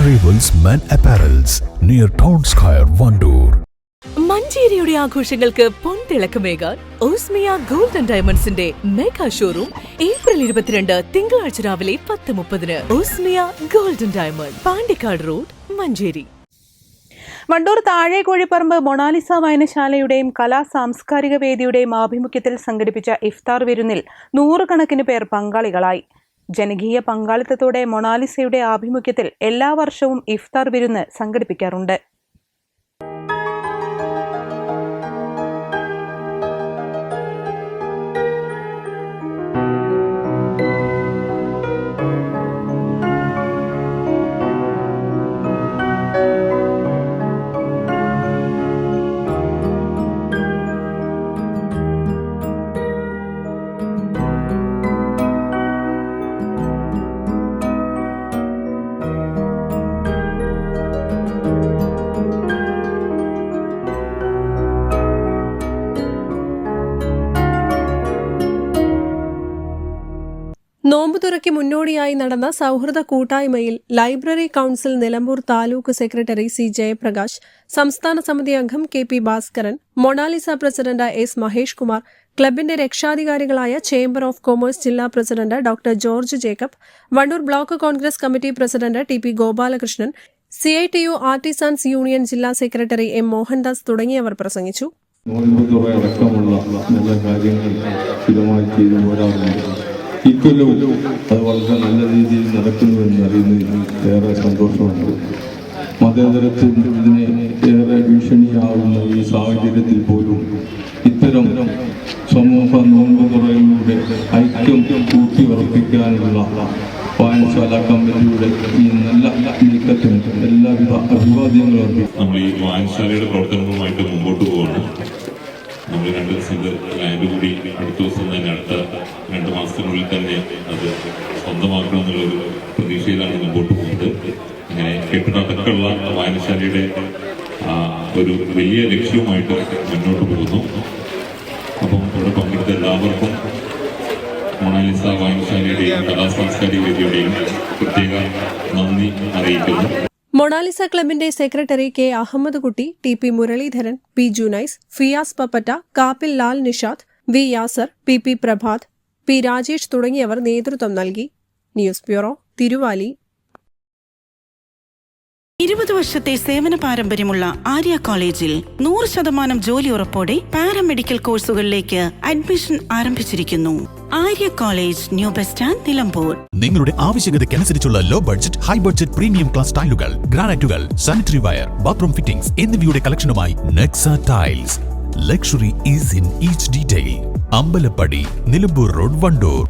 Jewels men apparels near town square Wandoor മഞ്ചേരിയുടെ ആഘോഷങ്ങൾക്ക് പൊൻതിളക്കമേകാൻ Osmiya gold and ഡയമണ്ട്സിന്റെ മെഗാ ഷോറൂം ഏപ്രിൽ ഇരുപത്തിരണ്ട് തിങ്കളാഴ്ച രാവിലെ പത്ത് മുപ്പതിന്. Osmiya gold and diamond Pandikkad road Manjeri. Wandoor Thazhekozhipparamba Monalisa വായനശാലയുടെയും കലാ സാംസ്കാരിക വേദിയുടെയും ആഭിമുഖ്യത്തിൽ സംഘടിപ്പിച്ച ഇഫ്താർ വിരുന്നിൽ നൂറുകണക്കിന് പേർ പങ്കാളികളായി. ജനകീയ പങ്കാളിത്തത്തോടെ മൊണാലിസയുടെ ആഭിമുഖ്യത്തിൽ എല്ലാ വർഷവും ഇഫ്താർ വിരുന്ന് സംഘടിപ്പിക്കാറുണ്ട്. നോമ്പുതുറയ്ക്ക് മുന്നോടിയായി നടന്ന സൗഹൃദ കൂട്ടായ്മയിൽ library council Nilambur taluk secretary C Jayaprakash സംസ്ഥാന സമിതി അംഗം K P Bhaskaran Monalisa president S Mahesh Kumar ക്ലബിന്റെ രക്ഷാധികാരികളായ ചേംബർ ഓഫ് കൊമേഴ്സ് ജില്ലാ president doctor George Jacob Wandoor block Congress committee president T P Gopalakrishnan C I T U artisans union ജില്ലാ secretary M Mohandas തുടങ്ങിയവർ പ്രസംഗിച്ചു. അടക്കമുള്ള നല്ല കാര്യങ്ങൾ സ്ഥിരമായി ചെയ്തു പോരാറുണ്ട് ഇക്കൊല്ലവും അത് വളരെ നല്ല രീതിയിൽ നടക്കുന്നുവെന്ന് അറിയുന്നതിൽ ഏറെ സന്തോഷമുണ്ട്. മതേതരത്വത്തിന് ഏറെ ഭീഷണിയാവുന്ന ഈ സാഹചര്യത്തിൽ പോലും ഇത്തരം സമൂഹ നോമ്പ് തുറയിലൂടെ ഐക്യം കൂട്ടി ഉറപ്പിക്കാനുള്ള വായനശാല കമ്മിറ്റിയുടെ ഈ നല്ല നീക്കത്തിന് എല്ലാവിധ അഭിവാദ്യങ്ങളും നമ്മൾ ഈ വായനശാലയുടെ പ്രവർത്തനങ്ങളുമായിട്ട് മുമ്പോട്ട് പോവാണ്. നമ്മൾ രണ്ട് സെന്റ് ലാൻഡ് കൂടി അടുത്ത ദിവസം തന്നെ അടുത്ത രണ്ട് മാസത്തിനുള്ളിൽ തന്നെ അത് സ്വന്തമാക്കണം എന്നുള്ളൊരു പ്രതീക്ഷയിലാണ് മുമ്പോട്ട് പോകുന്നത്. അങ്ങനെ കെട്ടിടത്തക്കുള്ള വായനശാലയുടെ ഒരു വലിയ ലക്ഷ്യവുമായിട്ട് മുന്നോട്ട് പോകുന്നു. അപ്പം ഇവിടെ പങ്കെടുത്ത എല്ലാവർക്കും മൊണാലിസ വായനശാലയുടെയും കലാ സാംസ്കാരിക വേദിയുടെയും പ്രത്യേക നന്ദി അറിയിക്കുന്നു. മൊണാലിസ ക്ലബിന്റെ secretary K Ahammed Kutty T P Muraleedharan P Junais Fiyas Pappatta Kappil Lal Nishad V Yasar P P Prabhath P Rajesh തുടങ്ങിയവർ നേതൃത്വം നൽകി. News bureau Thiruvali. ഇരുപത് വർഷത്തെ സേവന പാരമ്പര്യമുള്ള ആര്യ കോളേജിൽ നൂറ് ശതമാനം ജോലി ഉറപ്പോടെ പാരാമെഡിക്കൽ കോഴ്സുകളിലേക്ക് അഡ്മിഷൻ ആരംഭിച്ചിരിക്കുന്നു. Arya college new bus stand Nilambur. നിങ്ങളുടെ ആവശ്യകതയ്ക്കനുസരിച്ചുള്ള low budget high budget premium class ടൈലുകൾ ഗ്രാനൈറ്റുകൾ സാനിറ്ററി വയർ ബാത്റൂം ഫിറ്റിംഗ്സ് എന്നിവയുടെ കളക്ഷനുമായി Nexa tiles luxury is in each detail Ambalappadi Nilambur road Wandoor.